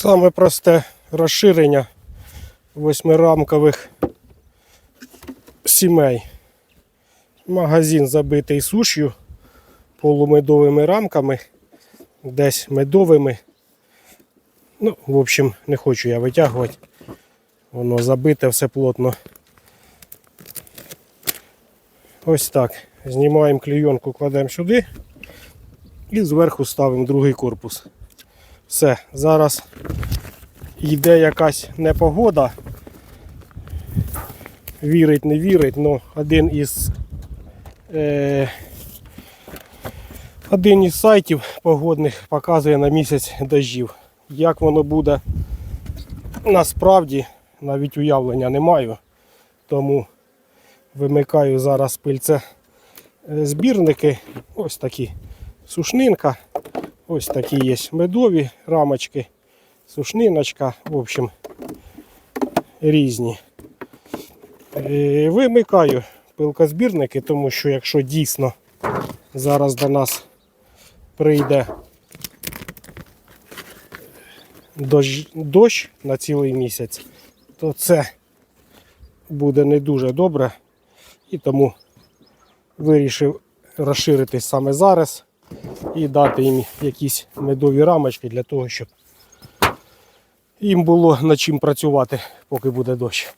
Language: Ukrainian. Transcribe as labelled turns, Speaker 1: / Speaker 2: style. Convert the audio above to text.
Speaker 1: Саме просте розширення восьмирамкових сімей. Магазин забитий суш'ю, полумедовими рамками, десь медовими. Ну, в общем, не хочу я витягувати. Воно забите все плотно. Ось так. Знімаємо клейонку, кладемо сюди і зверху ставимо другий корпус. Все, зараз йде якась непогода. Вірить, не вірить, але один із е, один із сайтів погодних показує на місяць дощів. Як воно буде насправді, навіть уявлення не маю. Тому вимикаю зараз пильце е, збірники. Ось такі сушнинка. Ось такі є медові рамочки, сушниночка, в общем, різні. Е, Вимикаю пилкозбірники, тому що якщо дійсно зараз до нас прийде дощ, дощ на цілий місяць, то це буде не дуже добре. І тому вирішив розширитись саме зараз і дати їм якісь медові рамочки для того, щоб їм було над чим працювати, поки буде дощ.